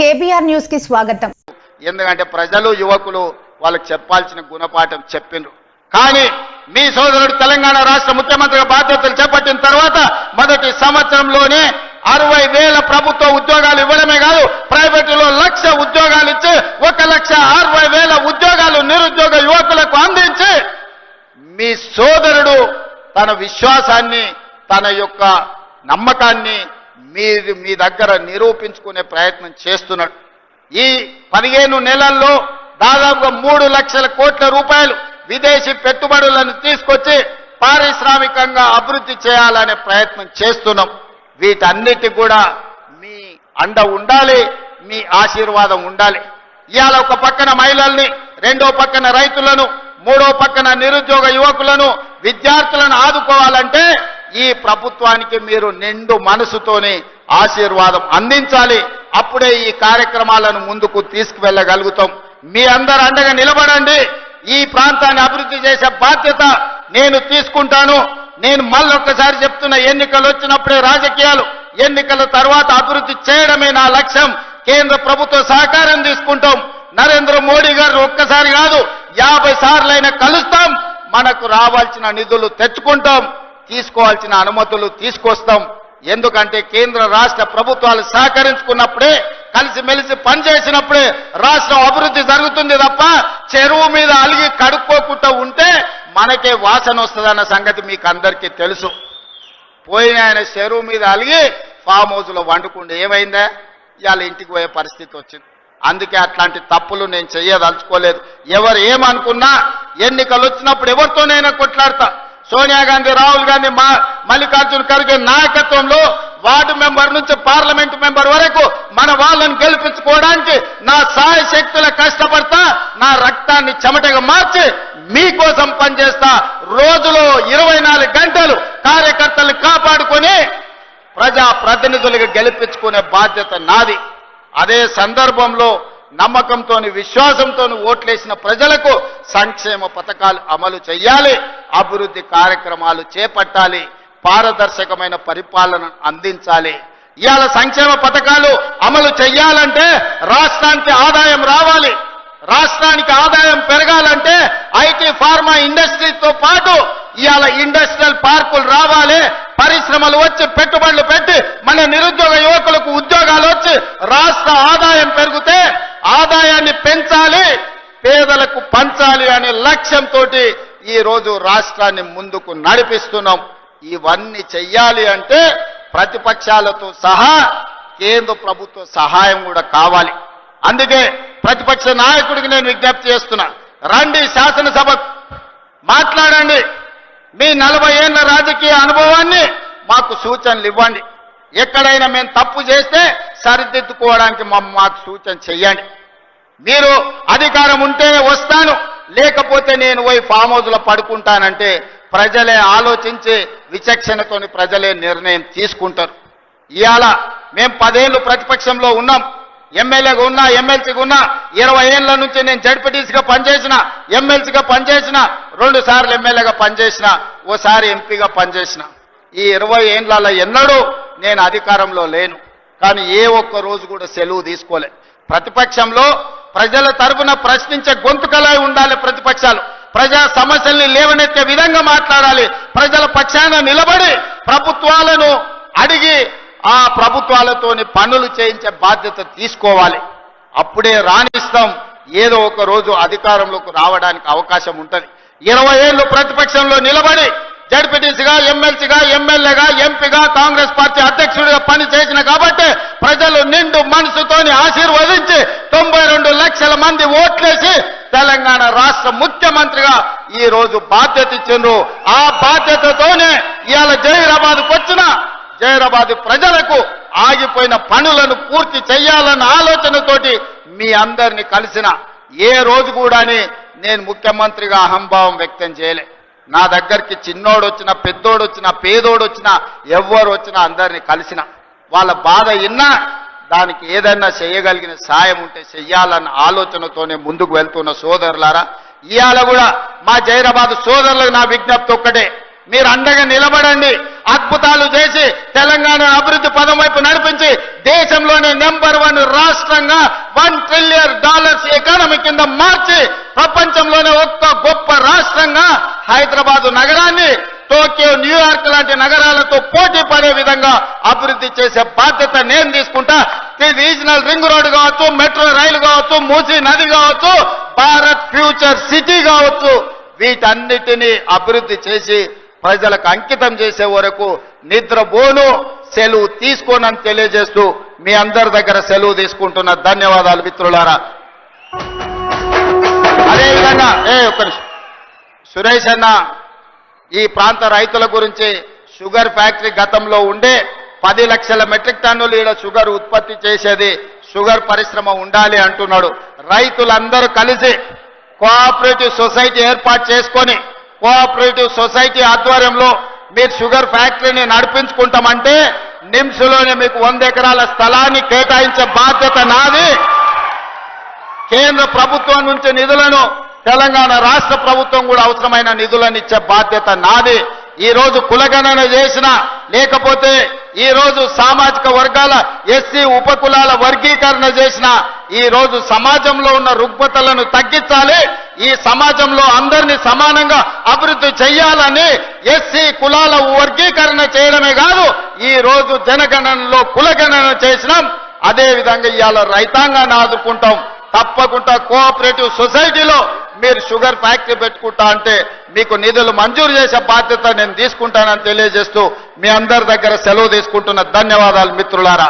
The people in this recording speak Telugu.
కేబీఆర్ న్యూస్కి స్వాగతం. ఎందుకంటే ప్రజలు యువకులు వాళ్ళకి చెప్పాల్సిన గుణపాఠం చెప్పిండ్రు. కానీ మీ సోదరుడు తెలంగాణ రాష్ట్ర ముఖ్యమంత్రిగా బాధ్యతలు చేపట్టిన తర్వాత మొదటి సంవత్సరంలోనే అరవై వేల ప్రభుత్వ ఉద్యోగాలు ఇవ్వడమే కాదు ప్రైవేటులో లక్ష ఉద్యోగాలు ఇచ్చి ఒక లక్ష అరవై వేల ఉద్యోగాలు నిరుద్యోగ యువకులకు అందించి మీ సోదరుడు తన విశ్వాసాన్ని తన యొక్క నమ్మకాన్ని మీరు మీ దగ్గర నిరూపించుకునే ప్రయత్నం చేస్తున్నాడు. ఈ పదిహేను నెలల్లో దాదాపుగా మూడు లక్షల కోట్ల రూపాయలు విదేశీ పెట్టుబడులను తీసుకొచ్చి పారిశ్రామికంగా అభివృద్ధి చేయాలనే ప్రయత్నం చేస్తున్నాం. వీటన్నిటి కూడా మీ అండ ఉండాలి మీ ఆశీర్వాదం ఉండాలి. ఇవాళ ఒక పక్కన మహిళల్ని రెండో పక్కన రైతులను మూడో పక్కన నిరుద్యోగ యువకులను విద్యార్థులను ఆదుకోవాలంటే ఈ ప్రభుత్వానికి మీరు నిండు మనసుతోని ఆశీర్వాదం అందించాలి. అప్పుడే ఈ కార్యక్రమాలను ముందుకు తీసుకువెళ్ళగలుగుతాం. మీ అందరు అండగా నిలబడండి. ఈ ప్రాంతాన్ని అభివృద్ధి చేసే బాధ్యత నేను తీసుకుంటాను. నేను మళ్ళొక్కసారి చెప్తున్న ఎన్నికలు వచ్చినప్పుడే రాజకీయాలు ఎన్నికల తర్వాత అభివృద్ధి చేయడమే నా లక్ష్యం. కేంద్ర ప్రభుత్వ సహకారం తీసుకుంటాం. నరేంద్ర మోడీ గారు ఒక్కసారి కాదు యాభై సార్లైనా కలుస్తాం. మనకు రావాల్సిన నిధులు తెచ్చుకుంటాం. తీసుకోవాల్సిన అనుమతులు తీసుకొస్తాం. ఎందుకంటే కేంద్ర రాష్ట్ర ప్రభుత్వాలు సహకరించుకున్నప్పుడే కలిసిమెలిసి పనిచేసినప్పుడే రాష్ట్రం అభివృద్ధి జరుగుతుంది తప్ప చెరువు మీద అలిగి కడుక్కోకుండా ఉంటే మనకే వాసన వస్తుందన్న సంగతి మీకు అందరికీ తెలుసు. పోయిన ఆయన చెరువు మీద అలిగి ఫామ్ హౌస్లో వండుకుంటే ఏమైందా? ఇవాళ ఇంటికి పోయే పరిస్థితి వచ్చింది. అందుకే అట్లాంటి తప్పులు నేను చెయ్యదలుచుకోలేదు. ఎవరు ఏమనుకున్నా ఎన్నికలు వచ్చినప్పుడు ఎవరితోనైనా కొట్లాడతా. సోనియా గాంధీ రాహుల్ గాంధీ మల్లికార్జున్ మల్లికార్జున ఖర్గే నాయకత్వంలో వార్డు మెంబర్ నుంచి పార్లమెంట్ మెంబర్ వరకు మన వాళ్ళని గెలిపించుకోవడానికి నా సాయ శక్తుల కష్టపడతా నా రక్తాన్ని చెమటగా మార్చి మీకోసం పనిచేస్తా. రోజులో ఇరవై నాలుగు గంటలు కార్యకర్తల్ని కాపాడుకొని ప్రజా ప్రతినిధులకు గెలిపించుకునే బాధ్యత నాది. అదే సందర్భంలో నమ్మకంతో విశ్వాసంతో ఓట్లేసిన ప్రజలకు సంక్షేమ పథకాలు అమలు చేయాలి అభివృద్ధి కార్యక్రమాలు చేపట్టాలి పారదర్శకమైన పరిపాలన అందించాలి. ఇవాళ సంక్షేమ పథకాలు అమలు చేయాలంటే రాష్ట్రానికి ఆదాయం రావాలి. రాష్ట్రానికి ఆదాయం పెరగాలంటే ఐటీ ఫార్మా ఇండస్ట్రీతో పాటు ఇవాళ ఇండస్ట్రియల్ పార్కులు రావాలి పరిశ్రమలు వచ్చి పెట్టుబడులు పెట్టి మన నిరుద్యోగ యువకులకు ఉద్యోగాలు వచ్చి రాష్ట్ర ఆదాయం ఆదాయాన్ని పెంచాలి పేదలకు పంచాలి అనే లక్ష్యంతో ఈ రోజు రాష్ట్రాన్ని ముందుకు నడిపిస్తున్నాం. ఇవన్నీ చెయ్యాలి అంటే ప్రతిపక్షాలతో సహా కేంద్ర ప్రభుత్వ సహాయం కూడా కావాలి. అందుకే ప్రతిపక్ష నాయకుడికి నేను విజ్ఞప్తి చేస్తున్నా. రండి శాసనసభ మాట్లాడండి. మీ నలభై ఏళ్ళ రాజకీయ అనుభవాన్ని మాకు సూచనలు ఇవ్వండి. ఎక్కడైనా మేము తప్పు చేస్తే సరిదిద్దుకోవడానికి మాకు సూచన చెయ్యండి. మీరు అధికారం ఉంటే వస్తాను. లేకపోతే నేను పోయి ఫామ్ హౌస్లో పడుకుంటానంటే ప్రజలే ఆలోచించి విచక్షణతోని ప్రజలే నిర్ణయం తీసుకుంటారు. ఇవాళ మేము పదేళ్ళు ప్రతిపక్షంలో ఉన్నాం. ఎమ్మెల్యేగా ఉన్నా ఎమ్మెల్సీగా ఉన్నా ఇరవై ఏళ్ళ నుంచి నేను జడ్పీటీసీగా పనిచేసిన ఎమ్మెల్సీగా పనిచేసిన రెండు సార్లు ఎమ్మెల్యేగా పనిచేసిన ఓసారి ఎంపీగా పనిచేసిన. ఈ ఇరవై ఏండ్లలో ఎన్నడూ నేను అధికారంలో లేను. కానీ ఏ ఒక్క రోజు కూడా సెలవు తీసుకోలే. ప్రతిపక్షంలో ప్రజల తరపున ప్రశ్నించే గొంతుకలై ఉండాలి ప్రతిపక్షాలు. ప్రజా సమస్యల్ని లేవనెత్తే విధంగా మాట్లాడాలి. ప్రజల పక్షాన నిలబడి ప్రభుత్వాలను అడిగి ఆ ప్రభుత్వాలతోని పనులు చేయించే బాధ్యత తీసుకోవాలి. అప్పుడే రాణిస్తాం. ఏదో ఒక రోజు అధికారంలోకి రావడానికి అవకాశం ఉంటుంది. ఇరవై ఏళ్ళు ప్రతిపక్షంలో నిలబడి జడ్పీటీసీగా ఎమ్మెల్సీగా ఎమ్మెల్యేగా ఎంపీగా కాంగ్రెస్ పార్టీ అధ్యక్షుడిగా పని చేసిన కాబట్టి ప్రజలు నిండు మనసుతోని ఆశీర్వదించి లక్షల మంది ఓట్లేసి తెలంగాణ రాష్ట్ర ముఖ్యమంత్రిగా ఈ రోజు బాధ్యత ఇచ్చిండ్రు. ఆ బాధ్యతతోనే ఇవాళ జైరాబాద్కు వచ్చిన జైరాబాద్ ప్రజలకు ఆగిపోయిన పనులను పూర్తి చేయాలన్న ఆలోచనతోటి మీ అందరిని కలిసిన ఏ రోజు కూడాని నేను ముఖ్యమంత్రిగా అహంభావం వ్యక్తం చేయలే. నా దగ్గరికి చిన్నోడు వచ్చినా పెద్దోడు వచ్చినా పేదోడు వచ్చినా ఎవరు వచ్చినా అందరినీ కలిసిన. వాళ్ళ బాధ ఇన్నా దానికి ఏదైనా చేయగలిగిన సాయం ఉంటే చెయ్యాలన్న ఆలోచనతోనే ముందుకు వెళ్తున్న సోదరులారా ఇవాళ కూడా మా జైరాబాద్ సోదరులకు నా విజ్ఞప్తి ఒక్కటే. మీరు అండగా నిలబడండి అద్భుతాలు చేసి తెలంగాణ అభివృద్ధి పదం వైపు నడిపించి దేశంలోనే నెంబర్ వన్ రాష్ట్రంగా వన్ ట్రిలియన్ డాలర్స్ ఎకానమీ కింద మార్చి ప్రపంచంలోనే ఒక్క గొప్ప రాష్ట్రంగా హైదరాబాదు నగరాన్ని టోక్యో న్యూయార్క్ లాంటి నగరాలతో పోటీ పడే విధంగా అభివృద్ధి చేసే బాధ్యత నేను తీసుకుంటా. రీజనల్ రింగ్ రోడ్ కావచ్చు మెట్రో రైలు కావచ్చు మూసీ నది కావచ్చు భారత్ ఫ్యూచర్ సిటీ కావచ్చు. వీటన్నిటినీ అభివృద్ధి చేసి ప్రజలకు అంకితం చేసే వరకు నిద్రపోను. సెలవు తీసుకోనని తెలియజేస్తూ మీ అందరి దగ్గర సెలవు తీసుకుంటున్న ధన్యవాదాలు మిత్రులారా. అదేవిధంగా ఏ ఒక్క సురేష్ అన్న ఈ ప్రాంత రైతుల గురించి షుగర్ ఫ్యాక్టరీ గతంలో ఉండే పది లక్షల మెట్రిక్ టన్నులు ఈడ షుగర్ ఉత్పత్తి చేసేది షుగర్ పరిశ్రమ ఉండాలి అంటున్నాడు. రైతులందరూ కలిసి కోఆపరేటివ్ సొసైటీ ఏర్పాటు చేసుకొని కోఆపరేటివ్ సొసైటీ ఆధ్వర్యంలో మీరు షుగర్ ఫ్యాక్టరీని నడిపించుకుంటామంటే నిమ్స్లోనే మీకు వంద ఎకరాల స్థలాన్ని కేటాయించే బాధ్యత నాది. కేంద్ర ప్రభుత్వం నుంచి నిధులను తెలంగాణ రాష్ట్ర ప్రభుత్వం కూడా అవసరమైన నిధులను ఇచ్చే బాధ్యత నాది. ఈ రోజు కులగణన చేసిన లేకపోతే ఈ రోజు సామాజిక వర్గాల ఎస్సీ ఉపకులాల వర్గీకరణ చేసిన ఈ రోజు సమాజంలో ఉన్న రుగ్మతలను తగ్గించాలి. ఈ సమాజంలో అందరినీ సమానంగా అభివృద్ధి చేయాలని ఎస్సీ కులాల వర్గీకరణ చేయడమే కాదు ఈ రోజు జనగణనలో కులగణన చేసినాం. అదే విధంగా ఇవాళ రైతాంగాన్ని ఆదుకుంటాం. తప్పకుండా కోఆపరేటివ్ సొసైటీలో మీరు షుగర్ ఫ్యాక్టరీ పెట్టుకుంటా అంటే మీకు నిధులు మంజూరు చేసే బాధ్యత నేను తీసుకుంటానని తెలియజేస్తూ మీ అందరి దగ్గర సెలవు తీసుకుంటున్న ధన్యవాదాలు మిత్రులారా.